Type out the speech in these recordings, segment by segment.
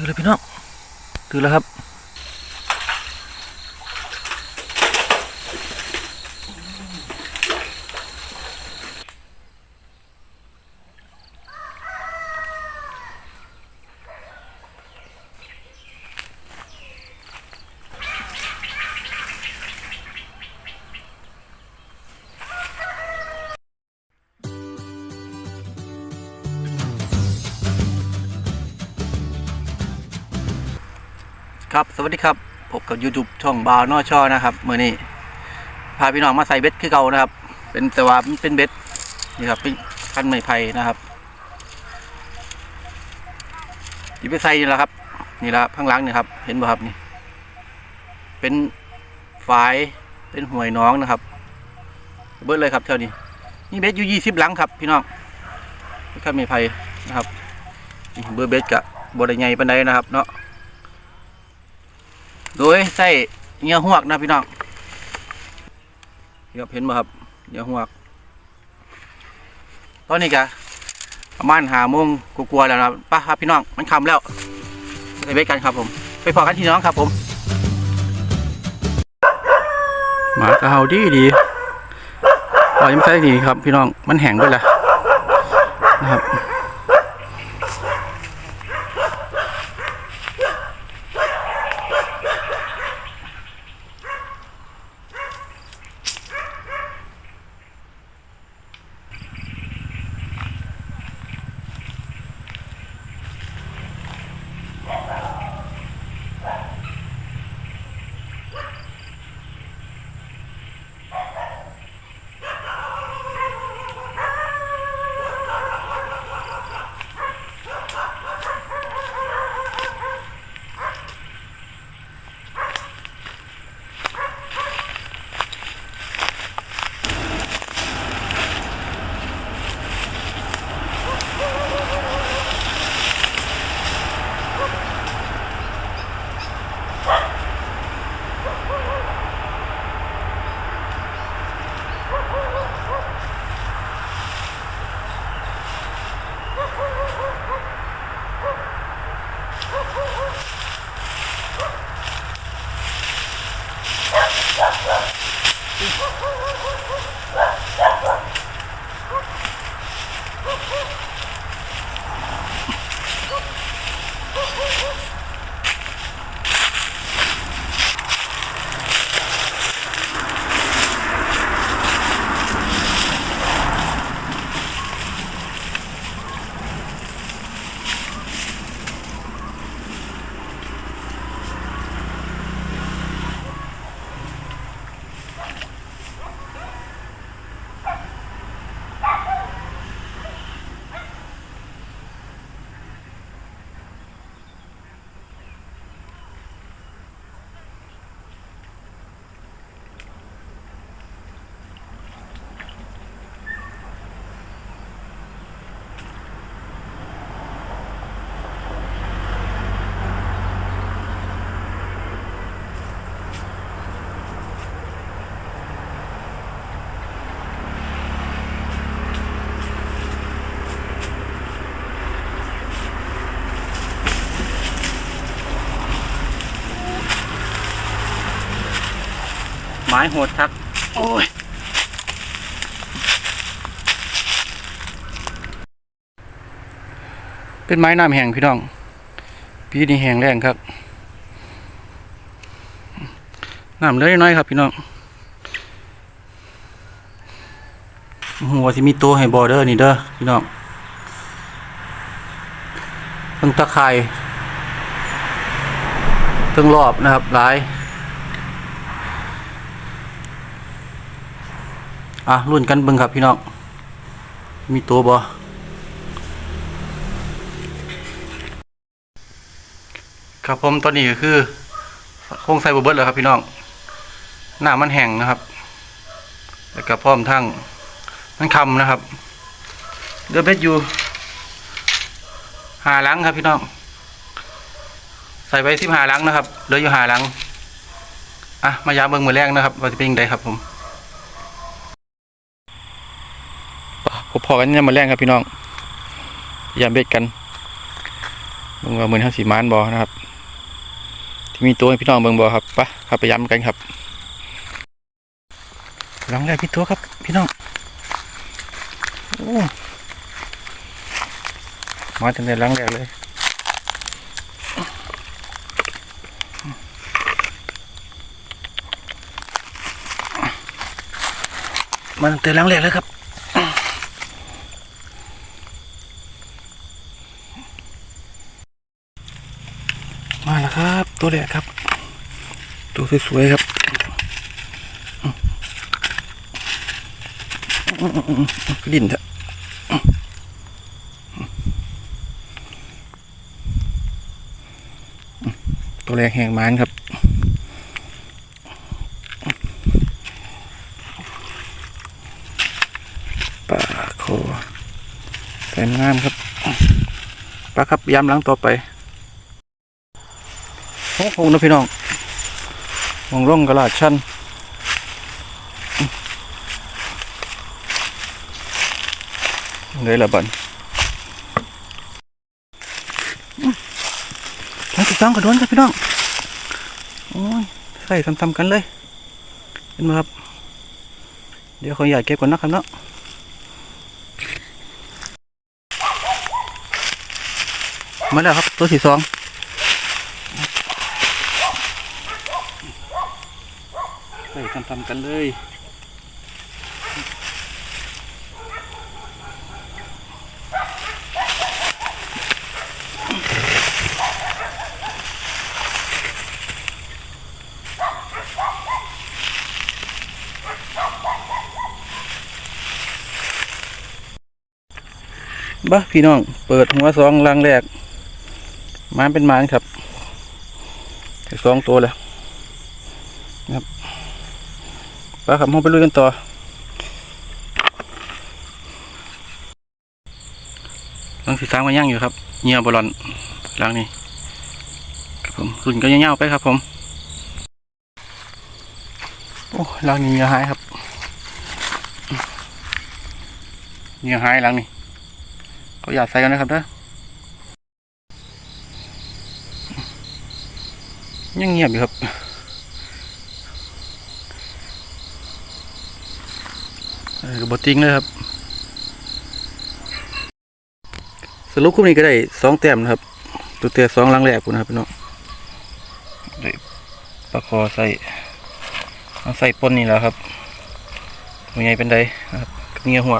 ถือเลยพี่น้องถือแล้วครับ ครับสวัสดีครับพบกับ YouTube ช่องบาวนอช่อนะครับเมื่อนี้พาพี่น้องมาใส่เบ็ดคือเก่านะครับ เป็นแต่ว่ามันเป็นเบ็ดนี่ครับเป็นคันไม้ไผ่นะครับหยิบไปใส่นี่แหละครับ นี่ละข้างหลังนี่ครับ เห็นบ่ครับนี่ เป็นฝายเป็นห่วยน้องนะครับ เบิดเลยครับเท่านี้ นี่เบ็ดอยู่ยี่สิบหลังครับ พี่น้องคันไม้ไผ่นะครับเบอร์เบ็ดกับบริใหญ่ปันใดนะครับ เนาะ โดยใส่เงี้ยหวกนะพี่น้องเดี๋ยวเห็นบ่ครับเงี้ยหวก ตอนนี้กะประมาณหาโมงกลัวๆแล้วนะป้าครับพี่น้องมันคำแล้วไปเบ็ดกันครับผม ไปพอกันที่น้องครับผมหมากระเฮาดีดีปล่อยมันใส่ดีครับ พี่น้องมันแห้งด้วยแหละนะครับ ไม้โหดครับโอ้ย เป็นไม้น้ำแห้งพี่น้อง ปีนี้แห้งแรงครับ น้ำเลยน้อยครับพี่น้องหัวที่มีตัวให้บอเดอร์นี่เด้อพี่น้องตั้งตะไคร่ตั้งรอบนะครับหลาย อะรุ่นกันเบิ่งครับพี่น้อง มีตัวบ่ครับผมตอนนี้ก็คือโคงใส่บเบิร์ดแล้วครับพี่น้อง หน้ามันแห้งนะครับ แล้วก็พร้อมทั้งมันคำนะครับเดือเบ็ดอยู่หาหลังครับพี่น้อง ใส่ไปสิบหาหลังนะครับเหลืออยู่หาหลังอะมายาเบิ่งมือแรกนะครับว่าจะเป็นยังไงครับผม พบพอกันเนี่ยมมาแรงครับพี่น้องยามเบ็ดกันเบิ่งว่าเหมือนห้าสีมานบอนะครับ ที่มีตัวให้พี่น้องเบิ่งบอครับปะครับไปย้ำกันครับลังแรกพี่ตัวครับ พี่น้องโอ้มาตั้งแต่ลังแรกเลยมาตั้งแต่หลังแรกเลยครับ มาแล้วครับ ตัวแรกครับ ตัวสวยๆครับอืมอืมอืมอืมอืมลิ้นเถอะตัวแรกแหงมานครับปลาโคแสนงามครับปลาครับย้ำหลังต่อไป โอ้โหนะพี่น้องมองร่องกระลาดชันเลยละบันทั้งสิบสองกระโดนครับพี่น้อง โอ้ย ใส่ทำๆกันเลย เห็นไหมครับ เดี๋ยวขออยากเก็บก่อนนะครับเนาะมาแล้วครับตัวที่สอง ใส่ทำๆกันเลยบ้าพี่น้อง เปิดหัวสองลังแรกมานเป็นมานครับสองตัวแล้วไปครับเราไปลุยกันต่อ หลังสีสามก็ย่างอยู่ครับเงียบอลอนหลังนี้ครับผมรุ่นก็ยังเงาไปครับผม โอ้หลังนี้เงียหายครับเงียหายหลังนี้ก็อยากใส่กันนะครับเด้อยังเงียบอยู่ครับ เออ บติ้งเลยครับ สรุปคู่นี้ก็ได้สองแต้มนะครับ ตัวเตียสองลังแรกคุณนะครับพี่น้องได้ปลาคอใส่เอาใส่ปนนี่แหล้วครับมันไงเป็นไดนะครับเงียหัว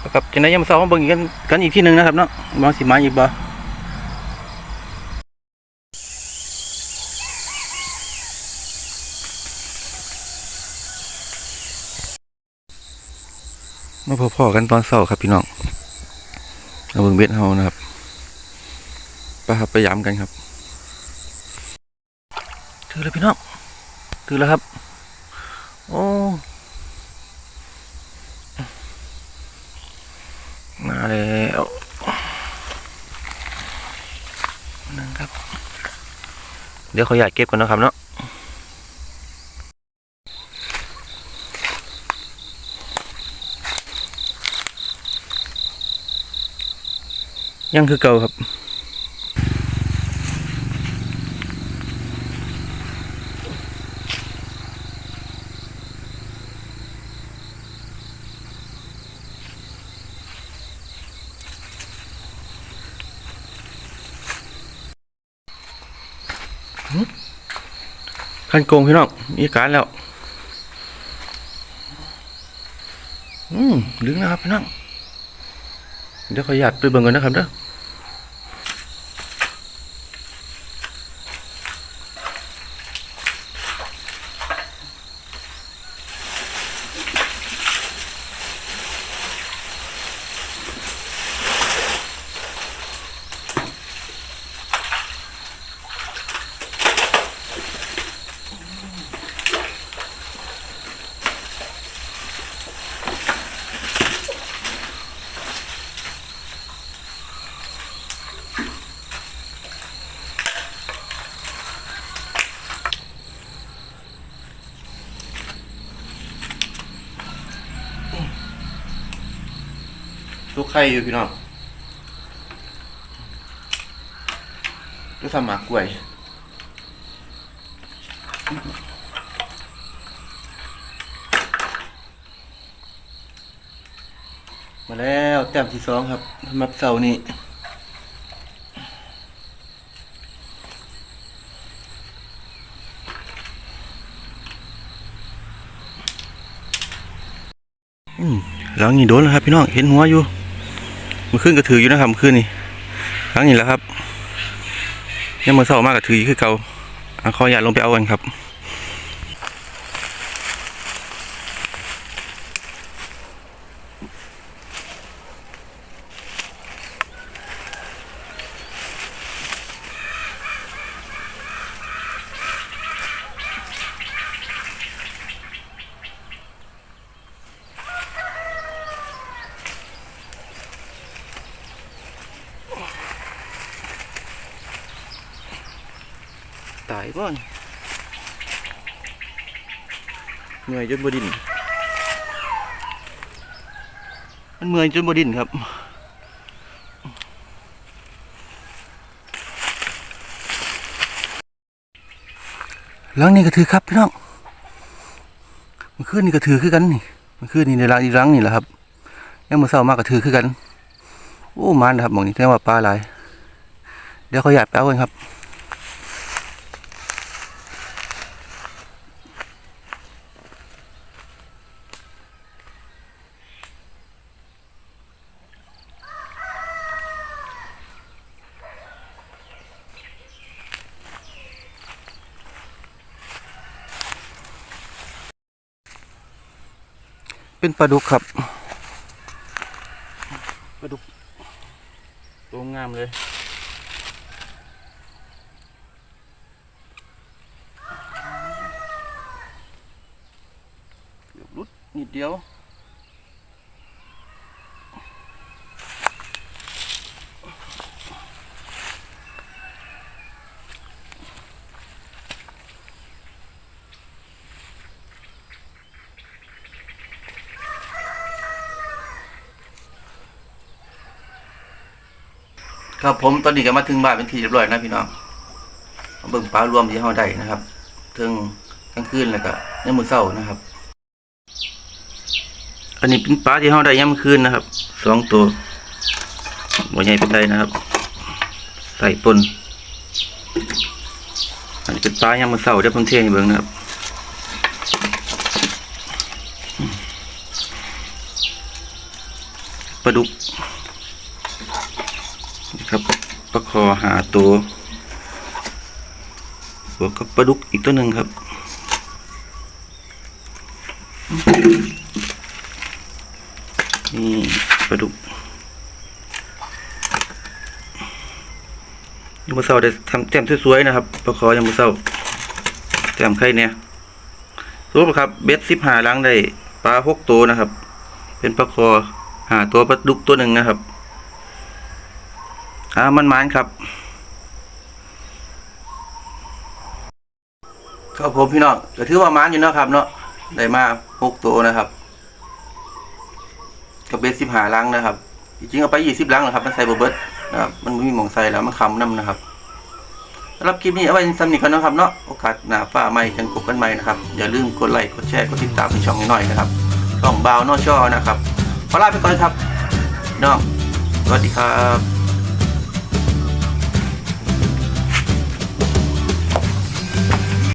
แล้วกับจังไดยังมาสองมาเบิ่งอีกกันกันอีกที่หนึ่งนะครับเนาะมาสิมาอีกบ่ มาพอๆกันตอนเช้าครับพี่น้องเอาเบิ่งเบ็ดเฮานะครับไปครับไปย้ำกันครับถือแล้วพี่น้องถือแล้วครับ โอ้มาแล้วนั่นครับ เดี๋ยวเขาอยากเก็บก่อนนะครับเนาะ ยังคือเก่าครับขั้นโกงพี่น้องมีการแล้ว อืมลึกนะครับพี่น้องเดี๋ยวขออนุญาตไปเบิ่งก่อนนะครับเด้อ ข่อยู่พี่น้องก็ทำหมากกล้วยมาแล้วแต้มที่สองครับสำหรับเสานี่หลังนี้โดนแล้วครับพี่น้องเห็นหัวอยู่ มันขึ้นก็ถืออยู่นะครับมันขึ้นนี่ครั้งนี้แล้วครับยังมาเศร้ามากก็ถืออยู่คือเก่าขออย่าตลงไปเอากันครับ ตายบ่อนเหนื่อยจนบดิน มันเมื่อยจนบดินครับหลังนี้ก็ถือครับพี่น้องเมันขึ้นนี่ก็ถือคือกันนี่เมันขึ้นนี่ในรังอีรังนี่แหละครับยังมาเศร้ามากก็ถือคือกัน โอ้มันนะครับหมองนี้แค่ว่าปลาหลายเดี๋ยวเขาอยากไปเอากันครับ เป็นปลาดุกครับปลาดุกตัวงามเลยเกือบรุดนิดเดียว ครับผมตอนนี้ก็มาถึงบ้านเป็นที่เรียบร้อยนะพี่น้องเบิ่งปลารวมที่เฮาได้นะครับถึงกลางคืนแล้วก็ยามมื้อเช้านะครับ อันนี้เป็นปลาที่เฮาได้ยามมื้อคืนนะครับสองตัวบ่ใหญ่เป็นไรนะครับ ใส่ปนอันนี้เป็นปลายามมื้อเช้าเดี๋ยวผมเทให้เบิ่งนะครับปลาดุก ครับปลาคอ หาตัวบวกกับปลาดุกอีกตัวหนึ่งครับ นี่ปลาดุกยังมาเศร้าได้ทำแต้มสวยๆนะครับปลาคอยังมาเศร้าแต้มไข่เนี่ยรู้ไหมครับ เบ็ดสิบหาล้างได้ปลาหกตัวนะครับ เป็นปลาคอหาตัวปลาดุกตัวหนึ่งนะครับ อ่ามันมันครับครับผมพี่น้องก็ถือว่ามันอยู่เนาะครับ เนาะได้มาหกตัวนะครับกับเบสสิบหาลังนะครับจริงเอาไปยี่สิบลังนะครับ มันใส่บเบิร์ดนะครับมันไม่มีหมองใส่แล้วมันคำน้ำนะครับสำหรับคลิปนี้เอาไว้สำนิทกันนะครับเนาะโอกาสหน้าฟ้าใหม่จังกบกันใหม่นะครับ อย่าลืมกดไลค์กดแชร์กดติดตามในช่องนี้หน่อยนะครับช่องบาวนอช่อนะครับขอลาไปก่อนครับน้องสวัสดีครับ